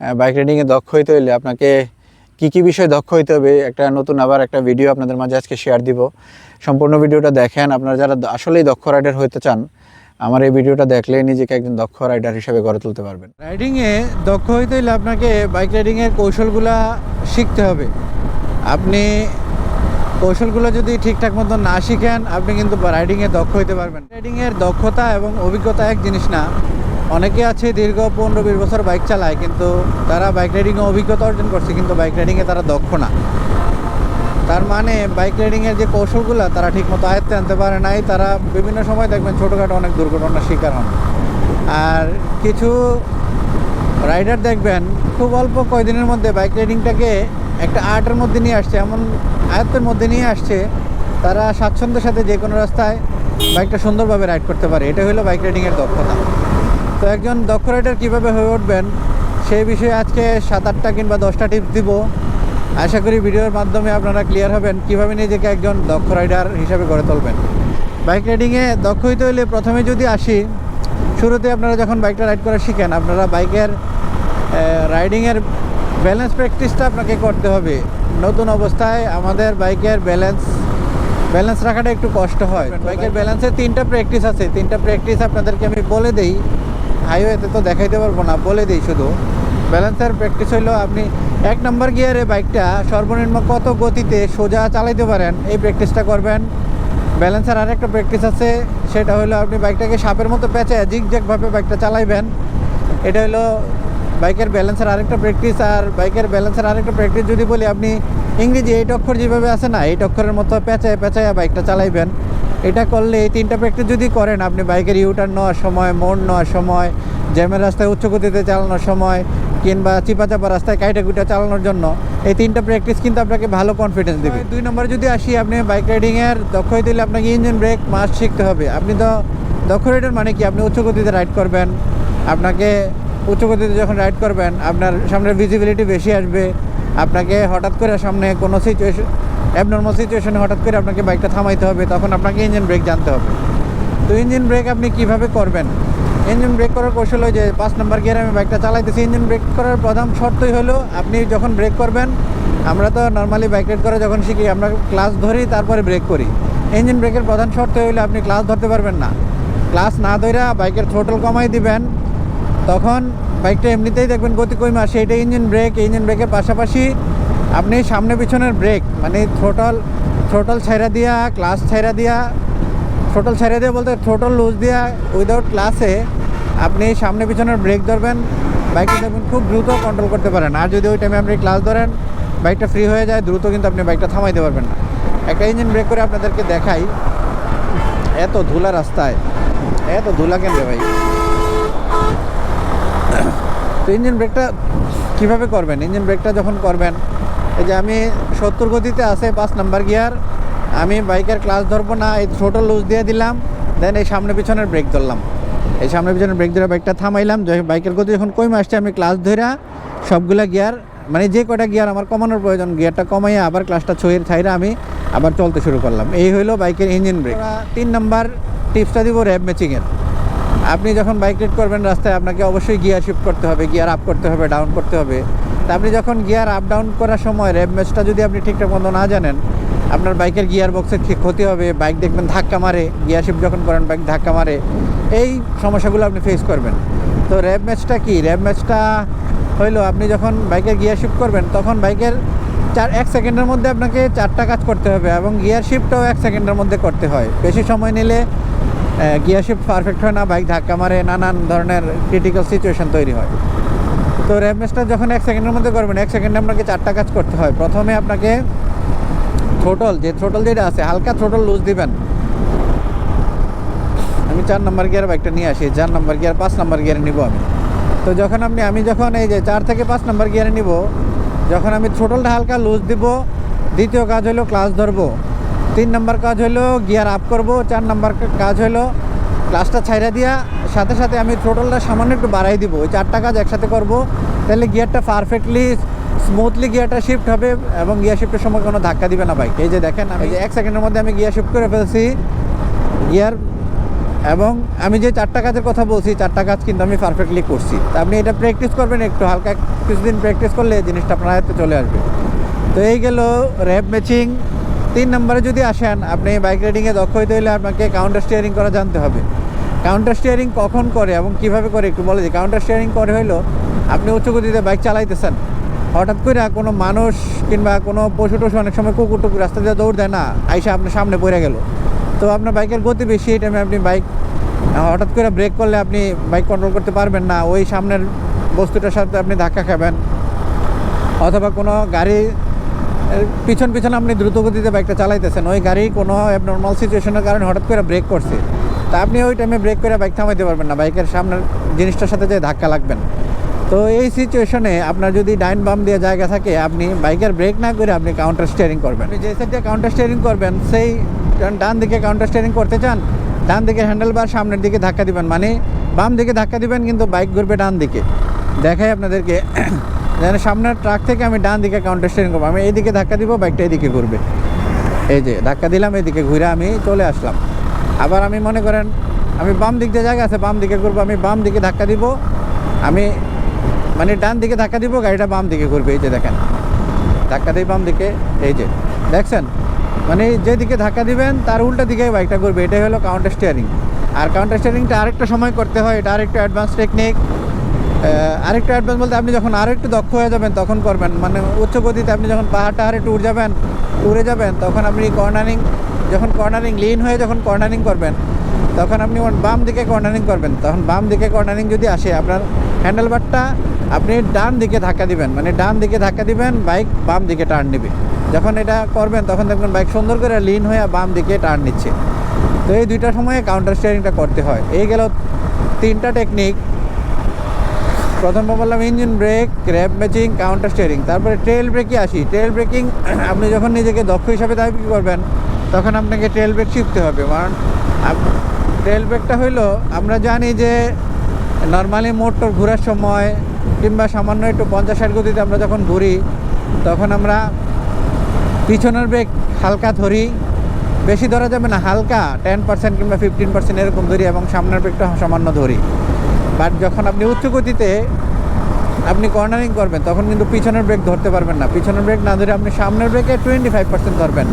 Bike রাইডিংয়ে দক্ষ হইতে হইলে আপনাকে কী কী বিষয়ে দক্ষ হইতে হবে, একটা নতুন আবার একটা ভিডিও আপনাদের মাঝে আজকে শেয়ার দিব। সম্পূর্ণ ভিডিওটা দেখেন, আপনারা যারা আসলেই দক্ষ রাইডার হইতে চান, আমার এই ভিডিওটা দেখলে নিজেকে একজন দক্ষ রাইডার হিসেবে গড়ে তুলতে পারবেন। রাইডিংয়ে দক্ষ হইতে হইলে আপনাকে বাইক রাইডিংয়ের কৌশলগুলা শিখতে হবে। আপনি কৌশলগুলো যদি ঠিকঠাক মতো না শিখেন, আপনি কিন্তু রাইডিংয়ে দক্ষ হইতে পারবেন রাইডিংয়ের দক্ষতা এবং অভিজ্ঞতা এক জিনিস না অনেকে আছে দীর্ঘ পনেরো বিশ বছর বাইক চালায়, কিন্তু তারা বাইক রাইডিংয়ে অভিজ্ঞতা অর্জন করছে, কিন্তু বাইক রাইডিংয়ে তারা দক্ষ না। তার মানে বাইক রাইডিংয়ের যে কৌশলগুলো তারা ঠিকমতো আয়ত্তে আনতে পারে নাই। তারা বিভিন্ন সময় দেখবেন ছোটোখাটো অনেক দুর্ঘটনার শিকার হন। আর কিছু রাইডার দেখবেন, খুব অল্প কয়দিনের মধ্যে বাইক রাইডিংটাকে একটা আর্টের মধ্যে নিয়ে আসছে, এমন আয়ত্তের মধ্যে নিয়ে আসছে, তারা স্বাচ্ছন্দ্যের সাথে যে কোনো রাস্তায় বাইকটা সুন্দরভাবে রাইড করতে পারে। এটা হলো বাইক রাইডিংয়ের দক্ষতা। তো একজন দক্ষ রাইডার কীভাবে হয়ে উঠবেন, সেই বিষয়ে আজকে সাত আটটা কিংবা দশটা টিপস দিব। আশা করি ভিডিওর মাধ্যমে আপনারা ক্লিয়ার হবেন কীভাবে নিজেকে একজন দক্ষ রাইডার হিসাবে গড়ে তুলবেন। বাইক রাইডিংয়ে দক্ষ হইতে হলে প্রথমে যদি আসি, শুরুতে আপনারা যখন বাইকটা রাইড করা শিখেন, আপনারা বাইকের রাইডিংয়ের ব্যালেন্স প্র্যাকটিসটা আপনাকে করতে হবে। নতুন অবস্থায় আমাদের বাইকের ব্যালেন্স ব্যালেন্স রাখাটা একটু কষ্ট হয়। বাইকের ব্যালেন্সের তিনটা প্র্যাকটিস আছে। তিনটা প্র্যাকটিস আপনাদেরকে আমি বলে দেই। হাইওয়েতে তো দেখাইতে পারব না, বলে দিই শুধু। ব্যালেন্সের প্র্যাকটিস হইল, আপনি এক নম্বর গিয়ারে বাইকটা সর্বনিম্ন কত গতিতে সোজা চালাইতে পারেন, এই প্র্যাকটিসটা করবেন। ব্যালেন্সের আরেকটা প্র্যাকটিস আছে, সেটা হলো আপনি বাইকটাকে সাপের মতো পেঁচে জিগজ্যাগভাবে বাইকটা চালাইবেন। এটা হলো বাইকের ব্যালেন্সের আরেকটা প্র্যাকটিস, আর বাইকের ব্যালেন্সের আরেকটা প্র্যাকটিস যদি বলি, আপনি ইংরেজি এইট অক্ষর যেভাবে আছে না এইট অক্ষরের মতো পেঁচায় পেঁচায় বাইকটা চালাইবেন। এটা করলে এই তিনটা প্র্যাকটিস যদি করেন, আপনি বাইকের ইউটার্ন নেওয়ার সময়, মোড় নেওয়ার সময়, জ্যামের রাস্তায় উচ্চ গতিতে চালানোর সময়, কিংবা চিপা চাপা রাস্তায় কাইটা কুইটা চালানোর জন্য, এই তিনটা প্র্যাকটিস কিন্তু আপনাকে ভালো কনফিডেন্স দেবে। দুই নম্বর যদি আসি, আপনি বাইক রাইডিংয়ের দক্ষ হইতে হলে আপনাকে ইঞ্জিন ব্রেক মাস্ট শিখতে হবে। আপনি তো দক্ষ রাইডার মানে কি? আপনি উচ্চ গতিতে রাইড করবেন, আপনাকে উচ্চ গতিতে যখন রাইড করবেন, আপনার সামনে ভিজিবিলিটি বেশি আসবে, আপনাকে হঠাৎ করে সামনে কোনো সিচুয়েশন অ্যাবনর্মাল সিচুয়েশনে হঠাৎ করে আপনাকে বাইকটা থামাইতে হবে, তখন আপনাকে ইঞ্জিন ব্রেক জানতে হবে। তো ইঞ্জিন ব্রেক আপনি কীভাবে করবেন? ইঞ্জিন ব্রেক করার কৌশল হয় যে পাঁচ নম্বর গিয়ারে আমি বাইকটা চালাইতেছি। ইঞ্জিন ব্রেক করার প্রধান শর্তই হলো, আপনি যখন ব্রেক করবেন, আমরা তো নর্মালি বাইক রাইড করে যখন শিখি, আমরা ক্লাস ধরি, তারপরে ব্রেক করি। ইঞ্জিন ব্রেকের প্রধান শর্ত হইলে আপনি ক্লাস ধরতে পারবেন না। ক্লাস না ধরে বাইকের থ্রোটল কমাই দিবেন। তখন বাইকটা এমনিতেই দেখবেন গতি কমে আসে এটা ইঞ্জিন ব্রেক ইঞ্জিন ব্রেকের পাশাপাশি আপনি সামনে পিছনের ব্রেক মানে থ্রোটল থ্রোটল ছেড়া দিয়া ক্লাস ছেড়া দিয়া থ্রোটল ছেড়ে দিয়ে বলতে থ্রোটল লুজ দিয়া উইদাউট ক্লাসে আপনি সামনে পিছনের ব্রেক ধরবেন বাইকটা দেখবেন খুব দ্রুত কন্ট্রোল করতে পারেন। আর যদি ওই টাইমে আপনি ক্লাস ধরেন বাইকটা ফ্রি হয়ে যায়, দ্রুত কিন্তু আপনি বাইকটা থামাইতে পারবেন না। একটা ইঞ্জিন ব্রেক করে আপনাদেরকে দেখাই। এত ধুলা রাস্তায়। এত ধুলা কেন ভাই? তো ইঞ্জিন ব্রেকটা কীভাবে করবেন? ইঞ্জিন ব্রেকটা যখন করবেন এই যে আমি সত্তর গতিতে আছে পাঁচ নাম্বার গিয়ার। আমি বাইকের ক্লাস ধরবো না, এই ছোটো লুজ দিয়ে দিলাম, দেন এই সামনে পিছনের ব্রেক ধরলাম। এই সামনে পিছনের ব্রেক ধরে বাইকটা থামাইলাম বাইকের গতি যখন কমে আসছে, আমি ক্লাস ধরে সবগুলা গিয়ার মানে যে কটা গিয়ার আমার কমানোর প্রয়োজন, গিয়ারটা কমাইয়া আবার ক্লাসটা ছয়ের ছাইরা আমি আবার চলতে শুরু করলাম। এই হলো বাইকের ইঞ্জিন ব্রেক। তিন নাম্বার টিপসটা দিব র্যাব ম্যাচিংয়ের। আপনি যখন বাইক রাইড করবেন রাস্তায়, আপনাকে অবশ্যই গিয়ার শিফট করতে হবে, গিয়ার আপ করতে হবে, ডাউন করতে হবে। তা আপনি যখন গিয়ার আপ ডাউন করার সময় র্যাব ম্যাচটা যদি আপনি ঠিকঠাক মতো না জানেন, আপনার বাইকের গিয়ার বক্সের ঠিক ক্ষতি হবে বাইক দেখবেন ধাক্কা মারে গিয়ার শিফট যখন করেন বাইক ধাক্কা মারে, এই সমস্যাগুলো আপনি ফেস করবেন। তো র্যাব ম্যাচটা কি? র্যাব ম্যাচটা হইল আপনি যখন বাইকের গিয়ার শিফট করবেন, তখন বাইকের চার, এক সেকেন্ডের মধ্যে আপনাকে চারটা কাজ করতে হবে এবং গিয়ার শিফটটাও এক সেকেন্ডের মধ্যে করতে হয়। বেশি সময় নিলে গিয়ার শিফট পারফেক্ট হয় না বাইক ধাক্কা মারে, নানান ধরনের ক্রিটিক্যাল সিচুয়েশন তৈরি হয়। তো র্যামেসটা যখন এক সেকেন্ডের মধ্যে করবেন, এক সেকেন্ডে আপনাকে চারটা কাজ করতে হয়। প্রথমে আপনাকে থ্রোটল যে থ্রোটল যেটা আছে, হালকা থ্রোটল লুজ দিবেন। আমি চার নম্বর গিয়ার বাইকটা নিয়ে আসি, চার নম্বর গিয়ার পাঁচ নম্বর গিয়ারে নিব আমি। তো যখন আপনি, আমি যখন এই যে চার থেকে পাঁচ নম্বর গিয়ারে নিব, যখন আমি থ্রোটলটা হালকা লুজ দিব, দ্বিতীয় কাজ হলো ক্লাস ধরবো। তিন নম্বর কাজ হলো গিয়ার আপ করব, চার নম্বর কাজ হলো ক্লাসটা ছাইরা দিয়া সাথে সাথে আমি থ্রোটলটা সামান্য একটু বাড়াই দিব। ওই চারটা কাজ একসাথে করব। তাহলে গিয়ারটা পারফেক্টলি স্মুথলি গিয়ারটা শিফট হবে এবং গিয়ার শিফটের সময় কোনো ধাক্কা দিবে না বাইক এই যে দেখেন, আমি যে এক সেকেন্ডের মধ্যে আমি গিয়ার শিফট করে ফেলছি, গিয়ার এবং আমি যে চারটা কাজের কথা বলছি, চারটা কাজ কিন্তু আমি পারফেক্টলি করছি। তা আপনি এটা প্র্যাকটিস করবেন, একটু হালকা কিছুদিন প্র্যাকটিস করলে জিনিসটা আপনার হাতে চলে আসবে। তো এই গেল র্যাপ ম্যাচিং তিন নম্বরে যদি আসেন, আপনি বাইক রাইডিংয়ে দক্ষ হইতে হলে আপনাকে কাউন্টার স্টিয়ারিং করা জানতে হবে। কাউন্টার স্টিয়ারিং কখন করে এবং কীভাবে করে একটু বলে যে কাউন্টার স্টিয়ারিং করে হইল, আপনি উচ্চ গতিতে বাইক চালাইতেছেন। হঠাৎ করে কোনো মানুষ কিংবা কোনো পশু টশু অনেক সময় কুকুর টুকুর রাস্তা দিয়ে দৌড় দেয় না, আইসা আপনার সামনে পড়ে গেল। তো আপনার বাইকের গতি বেশি, এই টাইমে আপনি বাইক হঠাৎ করে ব্রেক করলে আপনি বাইক কন্ট্রোল করতে পারবেন না, ওই সামনের বস্তুটার সাথে আপনি ধাক্কা খাবেন। অথবা কোনো গাড়ি পিছন পিছন আপনি দ্রুত গতিতে বাইকটা চালাইতেছেন, ওই গাড়ি কোনো অ্যাবনর্মাল সিচুয়েশনের কারণে হঠাৎ করে ব্রেক করছে। তা আপনি ওই টাইমে ব্রেক করে বাইক থামাইতে পারবেন না। বাইকের সামনের জিনিসটার সাথে যে ধাক্কা লাগবেন। তো এই সিচুয়েশনে আপনার যদি ডাইন বাম দিয়ে জায়গা থাকে, আপনি বাইকের ব্রেক না করে আপনি কাউন্টার স্টিয়ারিং করবেন। আপনি যে সাইড দিয়ে কাউন্টার স্টিয়ারিং করবেন, সেই ডান দিকে কাউন্টার স্টিয়ারিং করতে চান, ডান দিকে হ্যান্ডেল বার সামনের দিকে ধাক্কা দিবেন। মানে বাম দিকে ধাক্কা দিবেন, কিন্তু বাইক ঘুরবে ডান দিকে। দেখাই আপনাদেরকে, যেন সামনের ট্রাক থেকে আমি ডান দিকে কাউন্টার স্টিয়ারিং করব। আমি এইদিকে ধাক্কা দিব বাইকটা এদিকে ঘুরবে। এই যে, ধাক্কা দিলাম এদিকে ঘুরে আমি চলে আসলাম। আবার আমি মনে করেন, আমি বাম দিক দিয়ে জায়গা আছে, বাম দিকে করব আমি বাম দিকে ধাক্কা দিব, আমি মানে ডান দিকে ধাক্কা দিব, গাড়িটা বাম দিকে ঘুরবে, এই যে দেখেন। ধাক্কা দিই বাম দিকে, এই যে, দেখছেন? মানে যেদিকে ধাক্কা দিবেন, তার উল্টা দিকে বাইকটা ঘুরবে, এটাই হলো কাউন্টার স্টিয়ারিং আর কাউন্টার স্টিয়ারিংটা আরেকটা সময় করতে হয়, এটা আরেকটু অ্যাডভান্স টেকনিক আরেকটু অ্যাডভান্স বলতে আপনি যখন আরেকটু দক্ষ হয়ে যাবেন, তখন করবেন। মানে উচ্চ গতিতে আপনি যখন পাহাড় টাহাড়ে ট্যুর যাবেন ট্যুরে যাবেন, তখন আপনি কর্নারিং যখন কর্নারিং লিন হয়ে যখন কর্নারিং করবেন, তখন আপনি বাম দিকে কর্নারিং করবেন। তখন বাম দিকে কর্নারিং যদি আসে, আপনার হ্যান্ডেল বারটা আপনি ডান দিকে ধাক্কা দিবেন। মানে ডান দিকে ধাক্কা দিবেন বাইক বাম দিকে টার্ন নেবে। যখন এটা করবেন, তখন দেখবেন বাইক সুন্দর করে লিন হয়ে বাম দিকে টার্ন নিচ্ছে। তো এই দুইটা সময়ে কাউন্টার স্টিয়ারিংটা করতে হয়। এই গেল তিনটা টেকনিক প্রথমে বললাম engine brake rev matching counter steering তারপরে ট্রেল ব্রেকে আসি। ট্রেল ব্রেকিং আপনি যখন নিজেকে দক্ষ হিসাবে দাবি করবেন তখন আপনাকে ট্রেল ব্রেক শিখতে হবে, কারণ ট্রেল ব্রেকটা হইল, আমরা জানি যে নর্মালি মোটর ঘোরার সময় কিংবা সামান্য একটু পঞ্চাশ ষাট গতিতে আমরা যখন ঘুরি, তখন আমরা পিছনের ব্রেক হালকা ধরি, বেশি ধরা যাবে না, হালকা টেন পার্সেন্ট কিংবা ফিফটিন পার্সেন্ট এরকম ধরি এবং সামনের ব্রেকটা সামান্য ধরি। বাট যখন আপনি উচ্চ গতিতে আপনি কর্নারিং করবেন, তখন কিন্তু পিছনের ব্রেক ধরতে পারবেন না। পিছনের ব্রেক না ধরে আপনি সামনের ব্রেকে টোয়েন্টি ফাইভ পার্সেন্ট ধরবেন।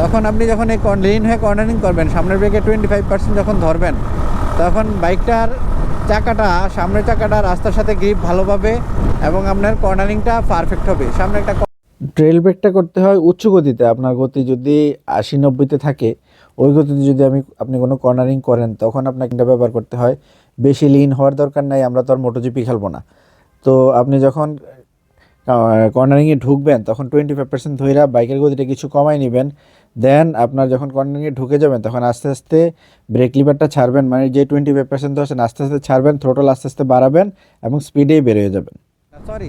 তখন আপনি যখন এই লিন হয়ে কর্নারিং করবেন, সামনের ব্রেকে টোয়েন্টি ফাইভ পার্সেন্ট যখন ধরবেন, তখন বাইকটার চাকাটা, সামনের চাকাটা রাস্তার সাথে গ্রিপ ভালোভাবে এবং আপনার কর্নারিংটা পারফেক্ট হবে। সামনে একটা ট্রেল ব্রেকটা করতে হয় উচ্চ গতিতে, আপনার গতি যদি আশি নব্বইতে থাকে, ওই গতিতে যদি আমি আপনি কোনো কর্নারিং করেন, তখন আপনাকে ব্যবহার করতে হয়। বেশি লিন হওয়ার দরকার নাই, আমরা তো আর মোটোজিপি খেলব না। তো আপনি যখন কর্নারিংয়ে ঢুকবেন, তখন টোয়েন্টি ফাইভ পার্সেন্ট ধইরা বাইকের গতিটা কিছু কমাই নেবেন। দেন আপনার যখন কর্নারিংয়ে ঢুকে যাবেন, তখন আস্তে আস্তে ব্রেক লিভারটা ছাড়বেন। মানে যে টোয়েন্টি ফাইভ পার্সেন্ট ধরছেন, আস্তে আস্তে ছাড়বেন থ্রোটল আস্তে আস্তে বাড়াবেন এবং স্পিডেই বেরিয়ে যাবেন। সরি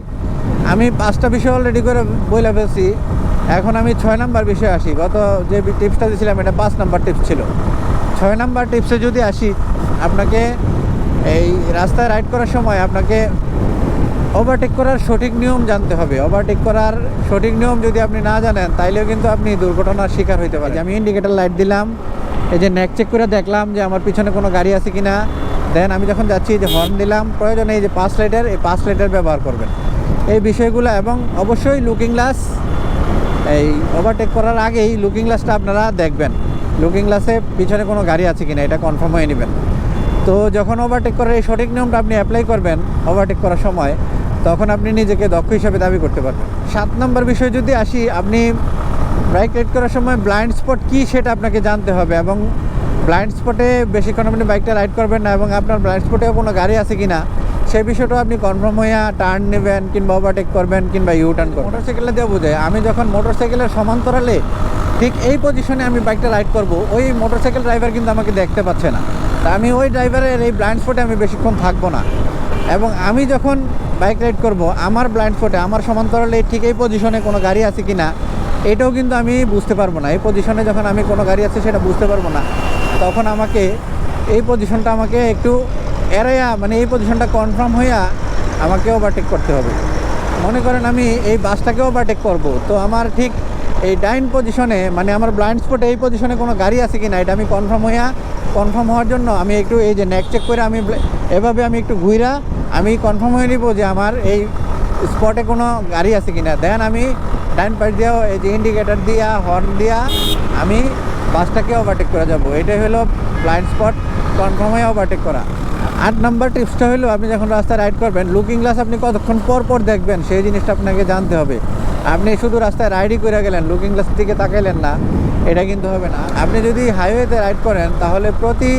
আমি পাঁচটা বিষয় অলরেডি করে বইলা ফেলছি। এখন আমি ছয় নাম্বার বিষয়ে আসি। গত যে টিপসটা দিয়েছিলাম এটা পাঁচ নাম্বার টিপস ছিল। ছয় নাম্বার টিপসে যদি আসি, আপনাকে এই রাস্তায় রাইড করার সময় আপনাকে ওভারটেক করার সঠিক নিয়ম জানতে হবে। ওভারটেক করার সঠিক নিয়ম যদি আপনি না জানেন, তাইলেও কিন্তু আপনি দুর্ঘটনার শিকার হইতে পারেন। আমি ইন্ডিকেটার লাইট দিলাম। এই যে নেক চেক করে দেখলাম যে আমার পিছনে কোনো গাড়ি আছে কি না দেন আমি যখন যাচ্ছি যে হর্ন দিলাম। প্রয়োজনে এই যে পাঁচ লাইটের এই পাঁচ লাইটের ব্যবহার করবেন। এই বিষয়গুলো এবং অবশ্যই লুকিং গ্লাস এই ওভারটেক করার আগেই লুকিং গ্লাসটা আপনারা দেখবেন। লুকিং গ্লাসে পিছনে কোনো গাড়ি আছে কিনা, এটা কনফার্ম হয়ে নেবেন। তো যখন ওভারটেক করার এই সঠিক নিয়মটা আপনি অ্যাপ্লাই করবেন ওভারটেক করার সময় তখন আপনি নিজেকে দক্ষ হিসাবে দাবি করতে পারবেন। সাত নম্বর বিষয় যদি আসি, আপনি বাইক রাইড করার সময় ব্লাইন্ড স্পট কী সেটা আপনাকে জানতে হবে এবং ব্লাইন্ড স্পটে বেশিক্ষণ আপনি বাইকটা রাইড করবেন না এবং আপনার ব্লাইন্ড স্পটেও কোনো গাড়ি আছে কি না সেই বিষয়টাও আপনি কনফার্ম হইয়া টার্ন নেবেন কিংবা ওভারটেক করবেন কিংবা ইউ টার্ন করবেন। মোটরসাইকেলে দিয়ে বোঝায়, আমি যখন মোটরসাইকেলের সমান্তরালে ঠিক এই পজিশনে আমি বাইকটা রাইড করব, ওই মোটরসাইকেল ড্রাইভার কিন্তু আমাকে দেখতে পাচ্ছে না। তা আমি ওই ড্রাইভারের এই ব্লাইন্ড স্পটে আমি বেশিক্ষণ থাকব না। এবং আমি যখন বাইক রাইড করব, আমার ব্লাইন্ড স্পটে আমার সমান্তরালে ঠিক এই পজিশনে কোনো গাড়ি আছে কি না এটাও কিন্তু আমি বুঝতে পারব না। এই পজিশনে যখন আমি কোনো গাড়ি আছে সেটা বুঝতে পারব না, তখন আমাকে এই পজিশনটা আমাকে একটু এড়াইয়া মানে এই পজিশনটা কনফার্ম হইয়া আমাকে ওভারটেক করতে হবে। মনে করেন আমি এই বাসটাকে ওভারটেক করব, তো আমার ঠিক এই ডাইন পজিশনে মানে আমার ব্লাইন্ড স্পটে এই পজিশনে কোনো গাড়ি আছে কি না এটা আমি কনফার্ম হইয়া কনফার্ম হওয়ার জন্য আমি একটু এই যে নেক চেক করে আমি এভাবে আমি একটু ঘুরা আমি কনফার্ম হয়ে নিব যে আমার এই স্পটে কোনো গাড়ি আছে কিনা। দেন আমি ডাইন পাশ দিয়েও এই যে ইন্ডিকেটার দিয়া হর্ন দিয়া, আমি বাসটাকে ওভারটেক করা যাব। এটাই হলো ব্লাইন্ড স্পট কনফার্ম হয়ে ওভারটেক করা। আট নাম্বার টিপসটা হলো, আপনি যখন রাস্তায় রাইড করবেন লুকিং গ্লাস আপনি কতক্ষণ পর পর দেখবেন, সেই জিনিসটা আপনাকে জানতে হবে। আপনি শুধু রাস্তায় রাইডই করে গেলেন লুকিং গ্লাসের দিকে তাকাইলেন না, এটা কিন্তু হবে না। আপনি যদি হাইওয়েতে রাইড করেন, তাহলে প্রতি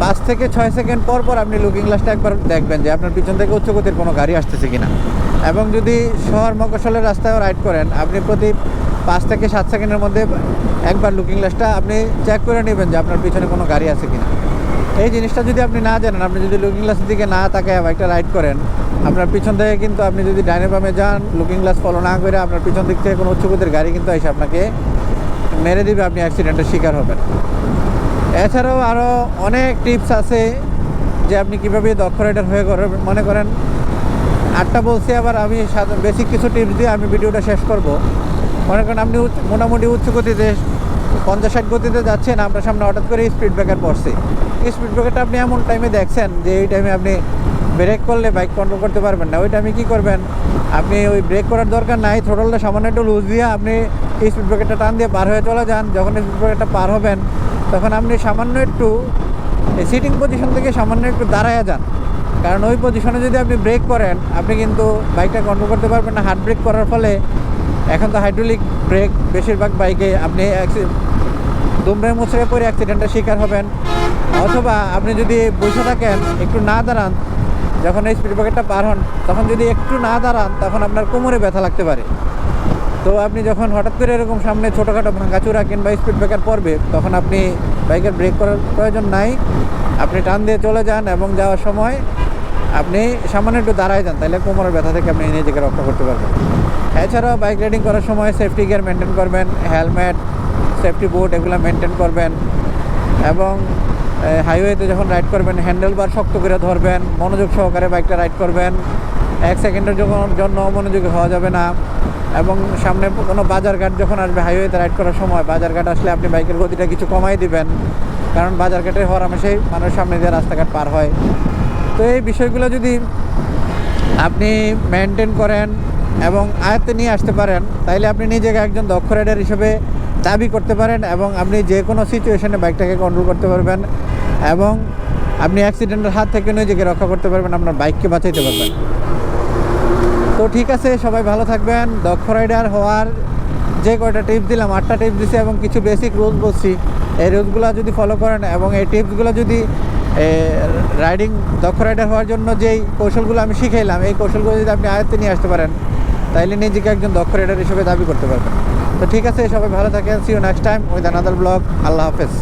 পাঁচ থেকে ছয় সেকেন্ড পর পর আপনি লুকিং গ্লাসটা একবার দেখবেন যে আপনার পিছন থেকে উচ্চগতির কোনো গাড়ি আসতেছে কিনা। এবং যদি শহর মকসলের রাস্তায়ও রাইড করেন, আপনি প্রতি পাঁচ থেকে সাত সেকেন্ডের মধ্যে একবার লুকিং গ্লাসটা আপনি চেক করে নেবেন যে আপনার পিছনে কোনো গাড়ি আছে কিনা। এই জিনিসটা যদি আপনি না জানেন, আপনি যদি লুকিং গ্লাসের দিকে না তাকায় বাইকটা রাইড করেন, আপনার পিছন থেকে কিন্তু আপনি যদি ডাইনে বামে যান, লুকিং গ্লাস ফলো না করে আপনার পিছন দিক থেকে কোনো উচ্চগতির গাড়ি কিন্তু এসে আপনাকে মেরে দিবে, আপনি অ্যাক্সিডেন্টের শিকার হবেন। এছাড়াও আরও অনেক টিপস আছে যে আপনি কীভাবে দক্ষ রাইডার হয়ে মনে করেন, আটটা বলছি, আবার আমি বেসিক কিছু টিপস দিয়ে আমি ভিডিওটা শেষ করব। মনে করেন, আপনি মোটামুটি উচ্চ গতিতে, পঞ্চাশ ষাট গতিতে যাচ্ছেন আপনার সামনে হঠাৎ করে স্পিড ব্রেকার পড়ছে। স্পিড ব্রেকারটা আপনি এমন টাইমে দেখছেন যে এই টাইমে আপনি ব্রেক করলে বাইক কন্ট্রোল করতে পারবেন না। ওই টাইমে কী করবেন? আপনি ওই ব্রেক করার দরকার নাই থ্রোটলটা সামান্য একটু লুজ দিয়ে আপনি স্পিড ব্রেকারটা টান দিয়ে পার হয়ে চলে যান। যখন স্পিড ব্রেকারটা পার হবেন তখন আপনি সামান্য একটু সিটিং পজিশন থেকে সামান্য একটু দাঁড়ায় যান। কারণ ওই পজিশনে যদি আপনি ব্রেক করেন, আপনি কিন্তু বাইকটা কন্ট্রোল করতে পারবেন না। হার্ড ব্রেক করার ফলে এখন তো হাইড্রোলিক ব্রেক বেশিরভাগ বাইকে আপনি দুমড়ে মুচড়ে পরে অ্যাক্সিডেন্টের শিকার হবেন। অথবা আপনি যদি বসে থাকেন, একটু না দাঁড়ান, যখন এই স্পিড ব্রেকারটা পার হন, তখন যদি একটু না দাঁড়ান, তখন আপনার কোমরে ব্যথা লাগতে পারে। তো আপনি যখন হঠাৎ করে এরকম সামনে ছোটোখাটো ভাঙাচুরা কিংবা স্পিড ব্রেকার পড়বে, তখন আপনি বাইকের ব্রেক করার প্রয়োজন নাই। আপনি টান দিয়ে চলে যান এবং যাওয়ার সময় আপনি সামান্য একটু দাঁড়ায় যান, তাহলে কোমরের ব্যথা থেকে আপনি নিজেকে রক্ষা করতে পারবেন। এছাড়াও বাইক রাইডিং করার সময় সেফটি গিয়ার মেনটেন করবেন হেলমেট সেফটি বুট এগুলো মেনটেন করবেন এবং হাইওয়েতে যখন রাইড করবেন হ্যান্ডেল বার শক্ত করে ধরবেন, মনোযোগ সহকারে বাইকটা রাইড করবেন। এক সেকেন্ডের জন্য অমনোযোগী হওয়া যাবে না এবং সামনে কোনো বাজার ঘাট যখন আসবে হাইওয়েতে রাইড করার সময় বাজার ঘাট আসলে আপনি বাইকের গতিটা কিছু কমাই দিবেন। কারণ বাজার ঘাটে হওয়ার হামেশাই মানুষ সামনে দিয়ে রাস্তাঘাট পার হয়। তো এই বিষয়গুলো যদি আপনি মেনটেন করেন এবং আয়ত্তে নিয়ে আসতে পারেন, তাইলে আপনি নিজেকে একজন দক্ষ রাইডার হিসেবে দাবি করতে পারেন এবং আপনি যে কোনো সিচুয়েশনে বাইকটাকে কন্ট্রোল করতে পারবেন। এবং আপনি অ্যাক্সিডেন্টের হাত থেকে নিজেকে রক্ষা করতে পারবেন, আপনার বাইককে বাঁচাইতে পারবেন। তো ঠিক আছে, সবাই ভালো থাকবেন। দক্ষ রাইডার হওয়ার যে কয়টা টিপস দিলাম, আটটা টিপস দিছি এবং কিছু বেসিক রুলস বলছি। এই রুলসগুলো যদি ফলো করেন এবং এই টিপসগুলো যদি রাইডিং দক্ষ রাইডার হওয়ার জন্য যেই কৌশলগুলো আমি শিখাইলাম, এই কৌশলগুলো যদি আপনি আয়ত্তে নিয়ে আসতে পারেন, তাইলে নিজেকে একজন দক্ষ রাইডার হিসেবে দাবি করতে পারবেন। তো ঠিক আছে, সবাই ভালো থাকেন। See you next time with another blog আল্লাহ হাফেজ।